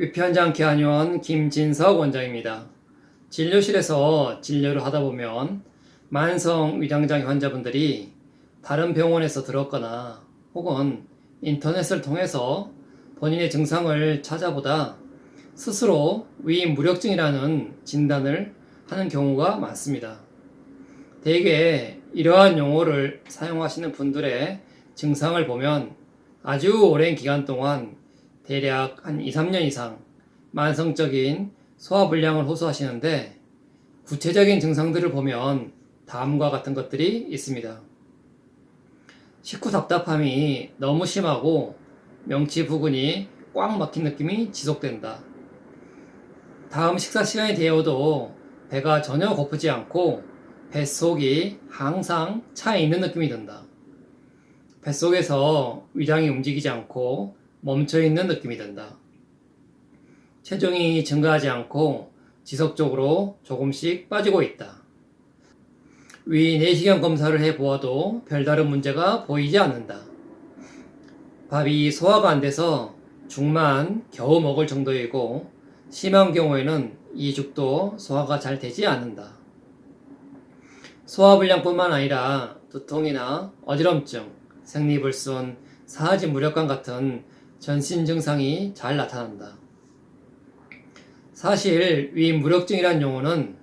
위편장케 한의원 김진석 원장입니다. 진료실에서 진료를 하다 보면 만성 위장장애 환자분들이 다른 병원에서 들었거나 혹은 인터넷을 통해서 본인의 증상을 찾아보다 스스로 위 무력증이라는 진단을 하는 경우가 많습니다. 대개 이러한 용어를 사용하시는 분들의 증상을 보면 아주 오랜 기간 동안 대략 한 2, 3년 이상 만성적인 소화불량을 호소하시는데 구체적인 증상들을 보면 다음과 같은 것들이 있습니다. 식후 답답함이 너무 심하고 명치 부근이 꽉 막힌 느낌이 지속된다. 다음 식사 시간이 되어도 배가 전혀 고프지 않고 뱃속이 항상 차 있는 느낌이 든다. 뱃속에서 위장이 움직이지 않고 멈춰 있는 느낌이 든다. 체중이 증가하지 않고 지속적으로 조금씩 빠지고 있다. 위 내시경 검사를 해 보아도 별다른 문제가 보이지 않는다. 밥이 소화가 안 돼서 죽만 겨우 먹을 정도이고 심한 경우에는 이 죽도 소화가 잘 되지 않는다. 소화불량뿐만 아니라 두통이나 어지럼증, 생리불순, 사하지 무력감 같은 전신 증상이 잘 나타난다. 사실 위 무력증이란 용어는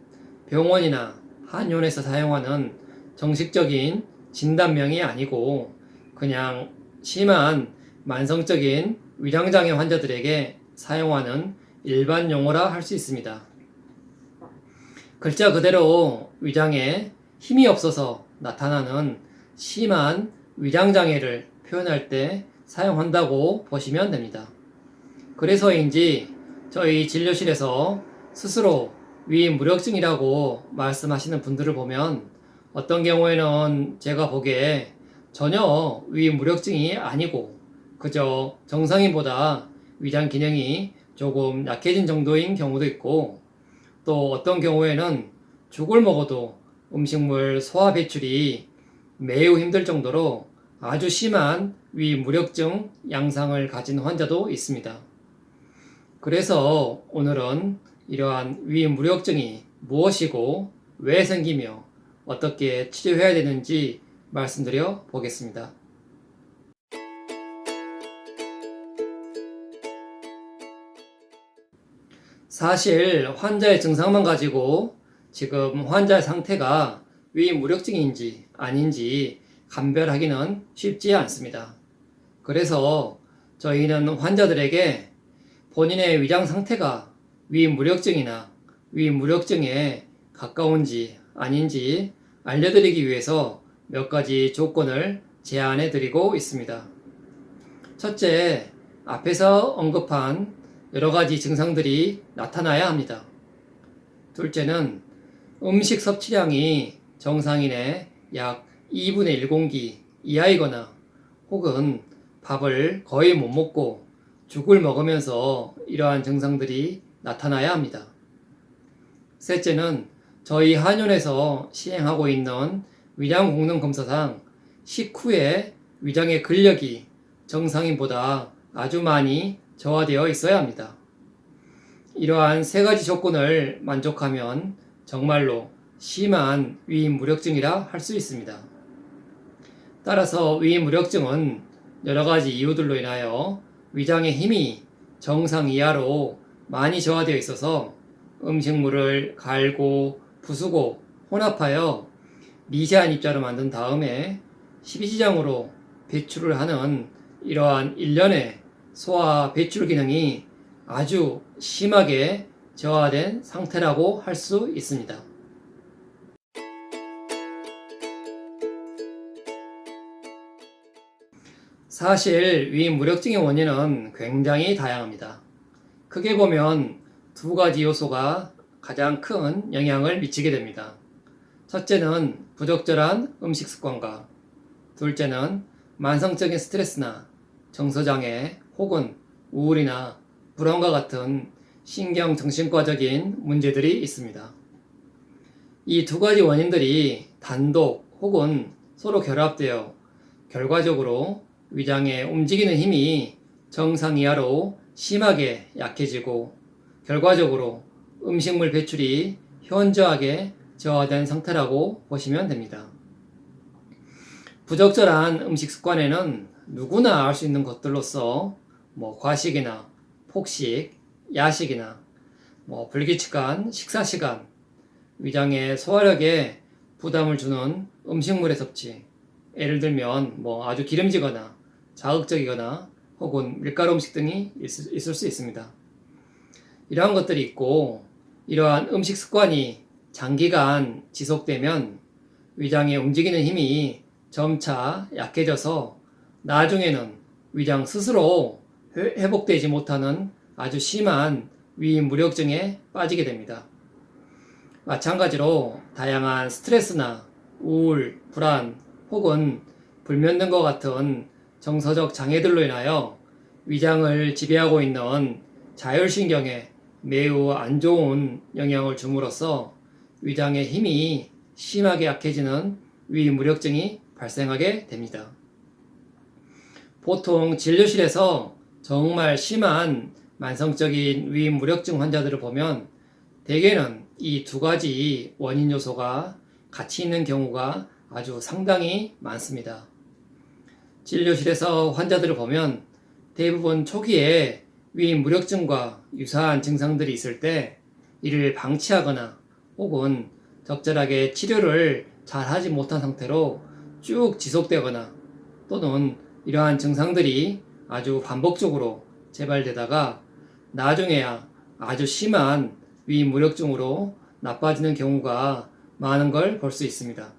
병원이나 한의원에서 사용하는 정식적인 진단명이 아니고 그냥 심한 만성적인 위장장애 환자들에게 사용하는 일반 용어라 할 수 있습니다. 글자 그대로 위장에 힘이 없어서 나타나는 심한 위장장애를 표현할 때 사용한다고 보시면 됩니다. 그래서인지 저희 진료실에서 스스로 위 무력증이라고 말씀하시는 분들을 보면 어떤 경우에는 제가 보기에 전혀 위 무력증이 아니고 그저 정상인보다 위장 기능이 조금 약해진 정도인 경우도 있고 또 어떤 경우에는 죽을 먹어도 음식물 소화 배출이 매우 힘들 정도로 아주 심한 위무력증 양상을 가진 환자도 있습니다. 그래서 오늘은 이러한 위무력증이 무엇이고 왜 생기며 어떻게 치료해야 되는지 말씀드려 보겠습니다. 사실 환자의 증상만 가지고 지금 환자의 상태가 위무력증인지 아닌지 감별하기는 쉽지 않습니다. 그래서 저희는 환자들에게 본인의 위장 상태가 위무력증이나 위무력증에 가까운지 아닌지 알려드리기 위해서 몇 가지 조건을 제안해 드리고 있습니다. 첫째, 앞에서 언급한 여러 가지 증상들이 나타나야 합니다. 둘째는 음식 섭취량이 정상인의 약 2분의 1공기 이하이거나 혹은 밥을 거의 못 먹고 죽을 먹으면서 이러한 증상들이 나타나야 합니다. 셋째는 저희 한의원에서 시행하고 있는 위장功能 검사상 식후에 위장의 근력이 정상인보다 아주 많이 저하되어 있어야 합니다. 이러한 세 가지 조건을 만족하면 정말로 심한 위무력증이라 할 수 있습니다. 따라서 위 무력증은 여러 가지 이유들로 인하여 위장의 힘이 정상 이하로 많이 저하되어 있어서 음식물을 갈고 부수고 혼합하여 미세한 입자로 만든 다음에 십이지장으로 배출을 하는 이러한 일련의 소화 배출 기능이 아주 심하게 저하된 상태라고 할 수 있습니다. 사실 위 무력증의 원인은 굉장히 다양합니다. 크게 보면 두 가지 요소가 가장 큰 영향을 미치게 됩니다. 첫째는 부적절한 음식 습관과 둘째는 만성적인 스트레스나 정서장애 혹은 우울이나 불안과 같은 신경 정신과적인 문제들이 있습니다. 이 두 가지 원인들이 단독 혹은 서로 결합되어 결과적으로 위장의 움직이는 힘이 정상 이하로 심하게 약해지고 결과적으로 음식물 배출이 현저하게 저하된 상태라고 보시면 됩니다. 부적절한 음식 습관에는 누구나 알 수 있는 것들로서 뭐 과식이나 폭식, 야식이나 뭐 불규칙한 식사 시간, 위장의 소화력에 부담을 주는 음식물의 섭취, 예를 들면 뭐 아주 기름지거나 자극적이거나 혹은 밀가루 음식 등이 있을, 있을 수 있습니다. 이러한 것들이 있고 이러한 음식 습관이 장기간 지속되면 위장의 움직이는 힘이 점차 약해져서 나중에는 위장 스스로 회- 회복되지 못하는 아주 심한 위무력증에 빠지게 됩니다. 마찬가지로 다양한 스트레스나 우울, 불안 혹은 불면 등과 같은 정서적 장애들로 인하여 위장을 지배하고 있는 자율신경에 매우 안 좋은 영향을 줌으로써 위장의 힘이 심하게 약해지는 위무력증이 발생하게 됩니다. 보통 진료실에서 정말 심한 만성적인 위무력증 환자들을 보면 대개는 이 두 가지 원인 요소가 같이 있는 경우가 아주 상당히 많습니다. 진료실에서 환자들을 보면 대부분 초기에 위 무력증과 유사한 증상들이 있을 때 이를 방치하거나 혹은 적절하게 치료를 잘 하지 못한 상태로 쭉 지속되거나 또는 이러한 증상들이 아주 반복적으로 재발되다가 나중에야 아주 심한 위 무력증으로 나빠지는 경우가 많은 걸 볼 수 있습니다.